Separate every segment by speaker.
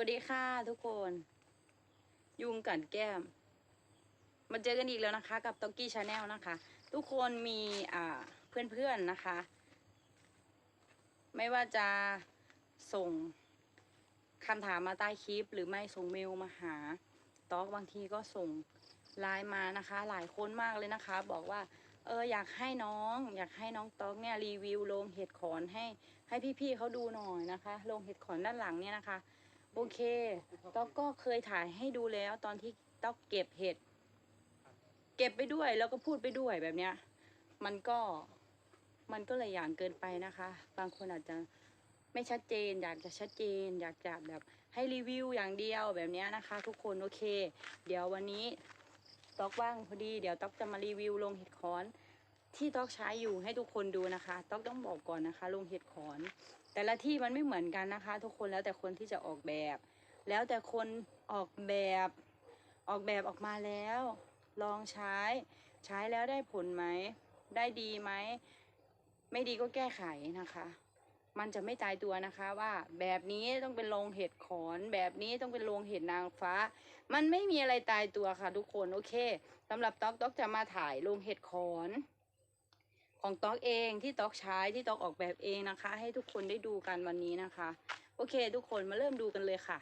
Speaker 1: วัสดีค่ะทุกคน ยุงกัดแก้ม มาเจอกันอีกแล้วนะคะ กับต็อกกี้ชาแนลนะคะ ทุกคนมีอ่าเพื่อนๆนะคะ ไม่ว่าจะส่งคำถามมาใต้คลิป หรือไม่ส่งเมลมาหาต็อกบางทีก็ส่งไลน์มานะคะ หลายคนมากเลยนะคะ บอกว่า เอออยากให้น้อง อยากให้น้องต๊อกเนี่ยรีวิวโรงเห็ดขอนให้ให้พี่ๆเขาดูหน่อยนะคะโรงเห็ดขอนด้านหลังเนี่ยนะคะ โอเคต๊อกก็เคยถ่ายให้ดูแล้วตอนที่ต๊อกเก็บเห็ด เก็บไปด้วยแล้วก็พูดไปด้วยแบบเนี้ย มันก็มันก็เลยอย่างเกินไปนะคะ บางคนอาจจะไม่ชัดเจน อยากจะชัดเจน อยากจะแบบให้รีวิวอย่างเดียวแบบเนี้ยนะคะ ทุกคนโอเค เดี๋ยววันนี้ต๊อกว่างพอดี เดี๋ยวต๊อกจะมารีวิวโรงเห็ดขอน ที่ต๊อกใช้อยู่ให้ทุกคนดูนะคะต๊อกต้องบอกก่อนนะคะโรงเห็ดขอน แต่ละที่มันไม่เหมือนกันนะคะ ทุกคนแล้วแต่คนที่จะออกแบบ แล้วแต่คนออกแบบออกแบบออกมาแล้ว ลองใช้ ใช้แล้วได้ผลไหม ได้ดีไหม ไม่ดีก็แก้ไขนะคะ มันจะไม่ตายตัวนะคะว่าแบบนี้ต้องเป็นโรงเห็ดขอนแบบนี้ต้องเป็นโรงเห็ดนางฟ้า มันไม่มีอะไรตายตัวค่ะทุกคนโอเคสำหรับต๊อกต๊อกจะมาถ่ายโรงเห็ดขอน ของต๊อกเองที่ต๊อกใช้ที่ต๊อกออกแบบเองนะคะ ให้ทุกคนได้ดูกันวันนี้นะคะ โอเค ทุกคนมาเริ่มดูกันเลยค่ะ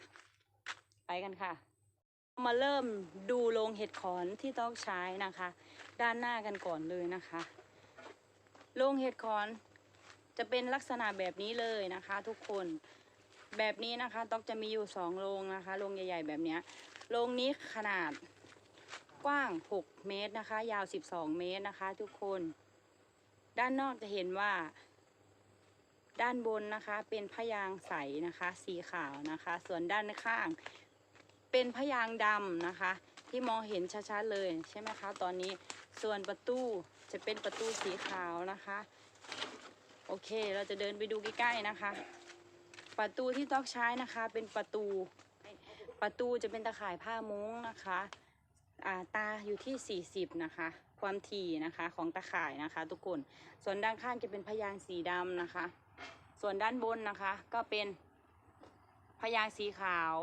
Speaker 1: ไปกันค่ะ มาเริ่มดูโรงเห็ดขอนที่ต๊อกใช้นะคะ ด้านหน้ากันก่อนเลยนะคะโรงเห็ดขอนจะเป็นลักษณะแบบนี้เลยนะคะ ทุกคนแบบนี้นะคะต๊อกจะมีอยู่สองโรงนะคะโรงใหญ่ ๆ แบบนี้โรงนี้ขนาดกว้าง 6 เมตรนะคะ ยาว 12 เมตรนะคะ ทุกคน ด้านนอกจะเห็นว่า ด้านบนนะคะเป็นพยางใสนะคะ สีขาวนะคะ ส่วนด้านข้าง เป็นพยางดำนะคะ ที่มองเห็นชัดๆเลยใช่ไหมคะตอนนี้ส่วนประตูจะเป็นประตูสีขาวนะคะ โอเคเราจะเดินไปดูใกล้ๆนะคะ ประตูที่ต๊อกใช้นะคะเป็นประตูประตูจะเป็นตะข่ายผ้ามุ้งนะคะ อ่าตาอยู่ที่ 40 นะคะ ความถี่นะคะของตะข่ายนะคะ ทุกคน ส่วนด้านข้างจะเป็นพยางค์สีดำนะคะ ส่วนด้านบนนะคะ ก็เป็นพยางค์สีขาว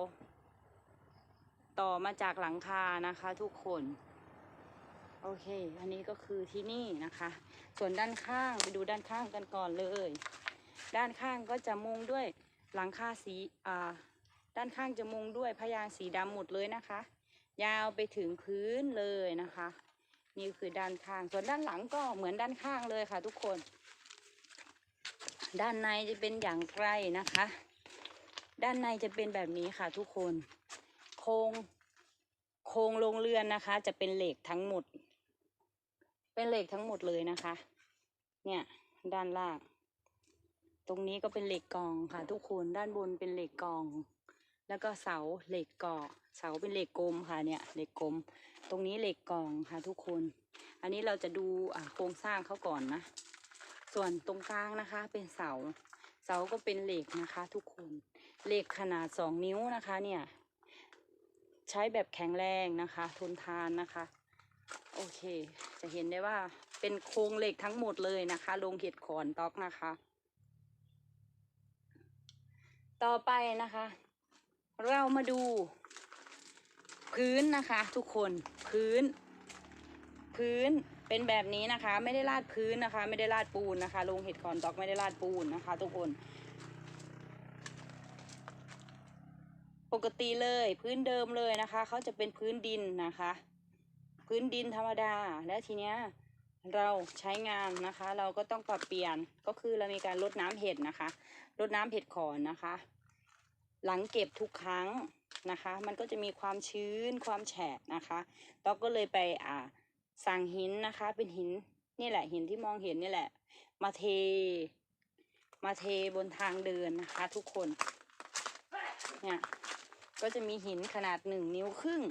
Speaker 1: ต่อมาจากหลังคานะคะ ทุกคนโอเค อันนี้ก็คือที่นี่นะคะ ส่วนด้านข้างไปดูด้านข้างกันก่อนเลย ด้านข้างก็จะมุงด้วยหลังคาสีอ่าด้านข้างจะมุงด้วยพยางค์สีดำหมดเลยนะคะ ยาวไปถึงพื้นเลยนะคะ นี่คือด้านข้าง ส่วนด้านหลังก็เหมือนด้านข้างเลยค่ะ ทุกคน ด้านในจะเป็นอย่างไรนะคะ ด้านในจะเป็นแบบนี้ค่ะ ทุกคน โครงโครงโรงเรือนนะคะ จะเป็นเหล็กทั้งหมด เป็นเหล็กทั้งหมดเลยนะคะ เนี่ยด้านล่าง ตรงนี้ก็เป็นเหล็กกองค่ะ ทุกคน ด้านบนเป็นเหล็กกอง แล้วก็เสาเหล็กก่อเสาเป็นเหล็กกลมค่ะเนี่ยเหล็กกลม ตรงนี้เหล็กกองค่ะทุกคน อันนี้เราจะดูโครงสร้างเขาก่อนนะ ส่วนตรงกลางนะคะเป็นเสา เสาก็เป็นเหล็กนะคะ ทุกคนเหล็กขนาดสองนิ้วนะคะเนี่ยใช้แบบแข็งแรงนะคะ ทนทานนะคะ โอเค จะเห็นได้ว่าเป็นโครงเหล็กทั้งหมดเลยนะคะโรงเห็ดขอนต๊อกนะคะ ต่อไปนะคะ เรามาดู พื้นนะคะ ทุกคนพื้น พื้นเป็นแบบนี้นะคะ ไม่ได้ลาดพื้นนะคะ ไม่ได้ลาดปูนนะคะโรงเห็ดขอนตอกไม่ได้ลาดปูนนะคะ ทุกคน ปกติเลยพื้นเดิมเลยนะคะเขาจะเป็นพื้นดินนะคะ พื้นดินธรรมดาและทีเนี้ยเราใช้งานนะคะ เราก็ต้องปรับเปลี่ยนก็คือเรามีการลดน้ำเห็ดนะคะลดน้ำเห็ดขอนนะคะ หลังเก็บทุกครั้งนะคะ มันก็จะมีความชื้นความแฉะนะคะต๊อกก็เลยไปอ่าสั่งหินนะคะ เป็นหินนี่แหละหินที่มองเห็นนี่แหละ มาเท มาเทบนทางเดินนะคะ ทุกคนเนี่ยก็จะมีหินขนาดหนึ่งนิ้วครึ่ง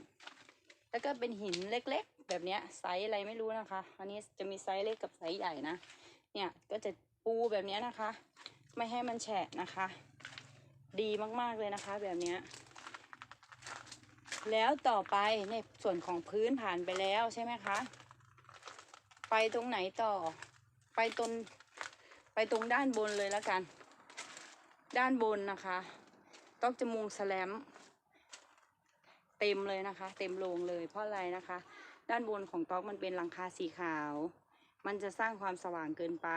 Speaker 1: แล้วก็เป็นหินเล็กๆ แบบเนี้ยไซส์อะไรไม่รู้นะคะ อันนี้จะมีไซส์เล็กกับไซส์ใหญ่นะ เนี่ยก็จะปูแบบเนี้ยนะคะ ไม่ให้มันแฉะนะคะ ดีมากๆเลยนะคะ แบบเนี้ยแล้วต่อไปในส่วนของพื้นผ่านไปแล้วใช่ไหมคะ ไปตรงไหนต่อ ไปตรงไปตรงด้านบนเลยแล้วกัน ด้านบนนะคะต้องจะมุงสแลมเต็มเลยนะคะ เต็มโรงเลยเพราะอะไรนะคะ ด้านบนของต๊อกมันเป็นหลังคาสีขาว มันจะสร้างความสว่างเกินไป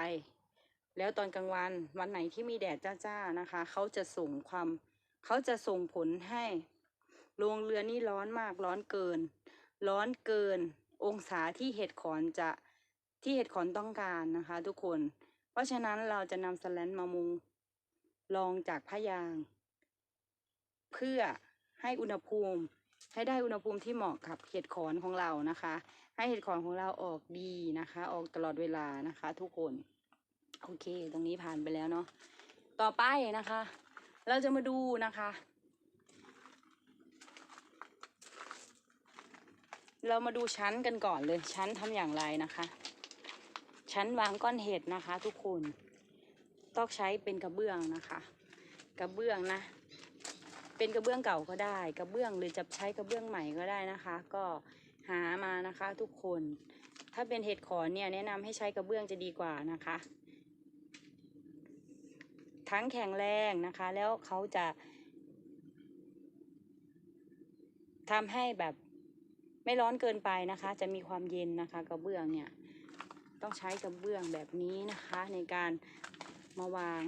Speaker 1: แล้วตอนกลางวันวันไหนที่มีแดดจ้าๆนะคะ เขาจะส่งความเขาจะส่งผลให้โรงเรือนนี่ร้อนมากร้อนเกิน ร้อนเกิน องศาที่เห็ดขอนจะที่เห็ดขอนต้องการนะคะ ทุกคน เพราะฉะนั้นเราจะนำสแลนมามุงรองจากผ้ายาง เพื่อให้อุณหภูมิให้ได้อุณหภูมิที่เหมาะกับเห็ดขอนของเรานะคะ ให้เห็ดขอนของเราออกดีนะคะ ออกตลอดเวลานะคะ ทุกคน โอเค ตรงนี้ผ่านไปแล้วเนาะ ต่อไปนะคะ เราจะมาดูนะคะ เรามาดูชั้นกันก่อนเลย ชั้นทำอย่างไรนะคะ ชั้นวางก้อนเห็ดนะคะทุกคน ต้องใช้เป็นกระเบื้องนะคะ กระเบื้องนะ เป็นกระเบื้องเก่าก็ได้ กระเบื้องหรือจะใช้กระเบื้องใหม่ก็ได้นะคะ ก็หามานะคะทุกคนถ้าเป็นเห็ดขอนเนี่ยแนะนำให้ใช้กระเบื้องจะดีกว่านะคะ ทั้งแข็งแรงนะคะ แล้วเขาจะทำให้แบบไม่ร้อนเกินไปนะคะ จะมีความเย็นนะคะ กระเบื้องเนี่ย ต้องใช้กระเบื้องแบบนี้นะคะ ในการมาวาง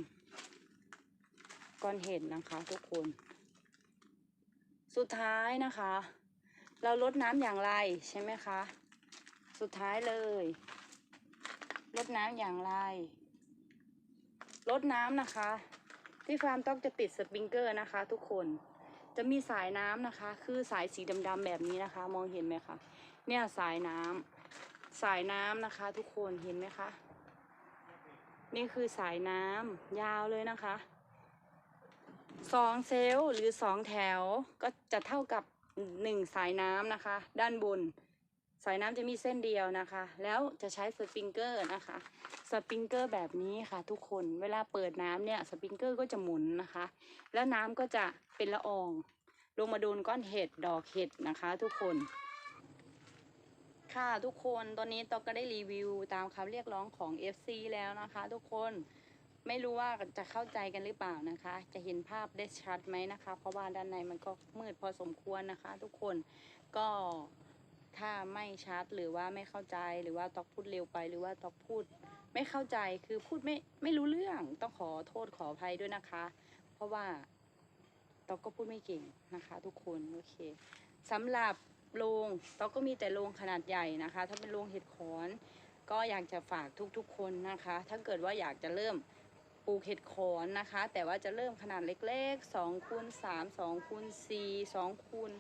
Speaker 1: ก้อนเห็ดนะคะทุกคน สุดท้ายนะคะ เราลดน้ำอย่างไรใช่ไหมคะ สุดท้ายเลย ลดน้ำอย่างไร ลดน้ำนะคะ ที่ฟาร์มต้องจะติดสปริงเกอร์นะคะ ทุกคนจะมีสายน้ำนะคะ คือสายสีดำๆแบบนี้นะคะ มองเห็นไหมคะเนี่ยสายน้ำสายน้ำนะคะ ทุกคนเห็นไหมคะนี่คือสายน้ำยาวเลยนะคะสองเซลล์หรือสองแถวก็จะเท่ากับหนึ่งสายน้ำนะคะ ด้านบน สายน้ำจะมีเส้นเดียวนะคะ แล้วจะใช้สปริงเกอร์นะคะ สปริงเกอร์แบบนี้ค่ะ ทุกคน เวลาเปิดน้ำเนี่ยสปริงเกอร์ก็จะหมุนนะคะ แล้วน้ำก็จะเป็นละออง ลงมาโดนก้อนเห็ดดอกเห็ดนะคะ ทุกคน ค่ะทุกคนตอนนี้ตอกก็ได้รีวิวตามคำเรียกร้องของ FC แล้วนะคะ ทุกคนไม่รู้ว่าจะเข้าใจกันหรือเปล่านะคะ จะเห็นภาพได้ชัดไหมนะคะ เพราะว่าด้านในมันก็มืดพอสมควรนะคะ ทุกคนก็ ถ้าไม่ชัดหรือว่าไม่เข้าใจหรือว่าตอกพูดเร็วไปหรือว่าตอกพูด ไม่เข้าใจคือพูดไม่ไม่รู้เรื่องต้องขอโทษขออภัยด้วยนะคะ เพราะว่าตอกก็พูดไม่เก่งนะคะ ทุกคนโอเคสำหรับโรงตอกก็มีแต่โรงขนาดใหญ่นะคะ ถ้าเป็นโรงเห็ดขอนก็อยากจะฝากทุกๆคนนะคะ ถ้าเกิดว่าอยากจะเริ่มปลูกเห็ดขอนนะคะ แต่ว่าจะเริ่มขนาดเล็กๆ2คูณ3 2คูณ4 2คูณ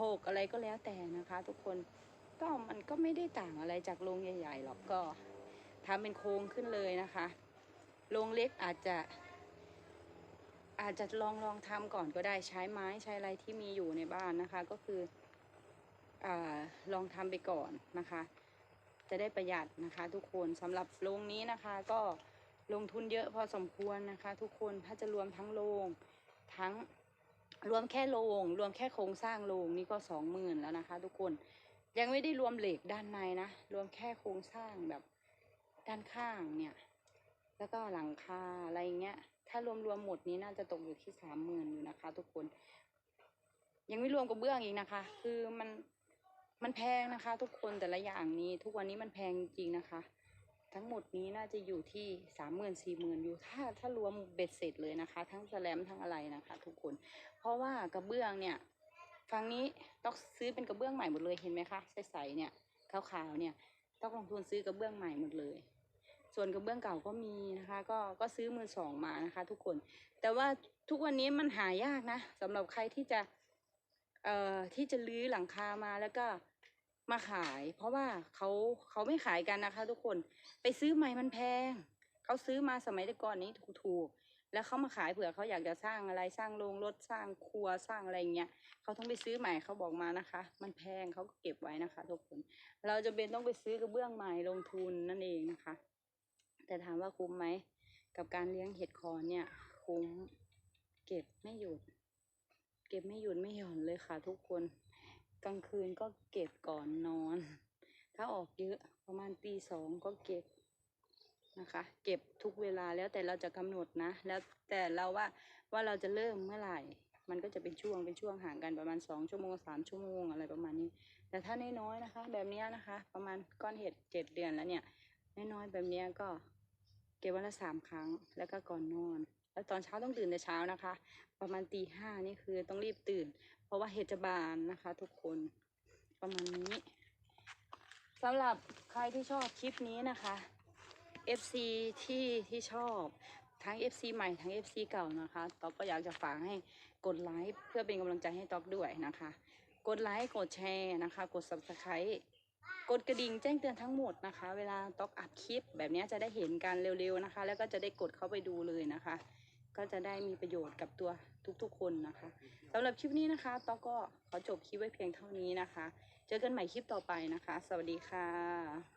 Speaker 1: 6อะไรก็แล้วแต่นะคะ ทุกคนก็มันก็ไม่ได้ต่างอะไรจากโรงใหญ่ๆหรอกก็ทำเป็นโครงขึ้นเลยนะคะโรงเล็กอาจจะ อาจจะลองลองทำก่อนก็ได้ใช้ไม้ใช้อะไรที่มีอยู่ในบ้านนะคะ ก็คืออลองทำไปก่อนนะคะ จะได้ประหยัดนะคะ ทุกคนสำหรับโรงนี้นะคะ ก็ลงทุนเยอะพอสมควรนะคะ ทุกคนถ้าจะรวมทั้งโรงทั้ง รวมแค่โรงรวมแค่โครงสร้างโรงนี่ก็สองหมื่นแล้วนะคะ ทุกคนยังไม่ได้รวมเหล็กด้านในนะ รวมแค่โครงสร้างแบบด้านข้างเนี่ย แล้วก็หลังคาอะไรเงี้ย ถ้ารวมรวมหมดนี้น่าจะตกอยู่ที่สามหมื่นอยู่นะคะ ทุกคน ยังไม่รวมกระเบื้องอีกนะคะ คือมันมันแพงนะคะ ทุกคนแต่ละอย่างนี้ทุกวันนี้มันแพงจริงนะคะ ทั้งหมดนี้น่าจะอยู่ที่สามหมื่นสี่หมื่นอยู่ถ้าถ้ารวมเบ็ดเสร็จเลยนะคะ ทั้งแสลมทั้งอะไรนะคะ ทุกคน เพราะว่ากระเบื้องเนี่ยฝั่งนี้ต้องซื้อเป็นกระเบื้องใหม่หมดเลยเห็นไหมคะใสๆเนี่ยขาวๆเนี่ยต้องลงทุนซื้อกระเบื้องใหม่หมดเลย ส่วนกระเบื้องเก่าก็มีนะคะ ก็ก็ซื้อมือสองมานะคะ ทุกคน แต่ว่าทุกวันนี้มันหายากนะสำหรับใครที่จะเอ่อที่จะลื้อหลังคามาแล้วก็ มาขาย เพราะว่าเขาเขาไม่ขายกันนะคะ ทุกคนไปซื้อใหม่มันแพงเขาซื้อมาสมัยแต่ก่อนนี้ถูกๆแล้วเขามาขายเผื่อเขาอยากจะสร้างอะไรสร้างโรงรถสร้างครัวสร้างอะไรอย่างเงี้ยเขาต้องไปซื้อใหม่เขาบอกมานะคะ มันแพงเขาก็เก็บไว้นะคะ ทุกคน เราจะเป็นต้องไปซื้อกระเบื้องใหม่ลงทุนนั่นเองนะคะ แต่ถามว่าคุ้มไหมกับการเลี้ยงเห็ดคอนเนี่ย คุ้มเก็บไม่หยุด เก็บไม่หยุดไม่หย่อนเลยค่ะ ทุกคน กลางคืนก็เก็บก่อนนอน ถ้าออกเยอะประมาณตีสองก็เก็บนะคะ เก็บทุกเวลาแล้วแต่เราจะกำหนดนะ แล้วแต่เราว่าว่าเราจะเริ่มเมื่อไหร่ มันก็จะเป็นช่วงเป็นช่วงห่างกันประมาณสองชั่วโมงสามชั่วโมงอะไรประมาณนี้ แต่ถ้าน้อยๆนะคะ แบบนี้นะคะ ประมาณก้อนเห็ดเจ็ดเดือนแล้วเนี่ยน้อยๆแบบนี้ก็เก็บวันละสามครั้งแล้วก็ก่อนนอน แล้วตอนเช้าต้องตื่นแต่เช้านะคะ ประมาณตีห้านี่คือต้องรีบตื่น เพราะว่าเห็ดจะบานนะคะ ทุกคนประมาณนี้สำหรับใครที่ชอบคลิปนี้นะคะ FC ที่ที่ชอบทั้ง FC ใหม่ทั้ง FC เก่านะคะต๊อกก็อยากจะฝากให้กดไลค์เพื่อเป็นกำลังใจให้ต๊อกด้วยนะคะ กดไลค์กดแชร์นะคะ กด subscribe กดกระดิ่งแจ้งเตือนทั้งหมดนะคะ เวลาต๊อกอัดคลิปแบบนี้จะได้เห็นกันเร็วๆนะคะ แล้วก็จะได้กดเข้าไปดูเลยนะคะ ก็จะได้มีประโยชน์กับตัวทุกๆคนนะคะสำหรับคลิปนี้นะคะต๊อกก็ขอจบคลิปไว้เพียงเท่านี้นะคะ เจอกันใหม่คลิปต่อไปนะคะ สวัสดีค่ะ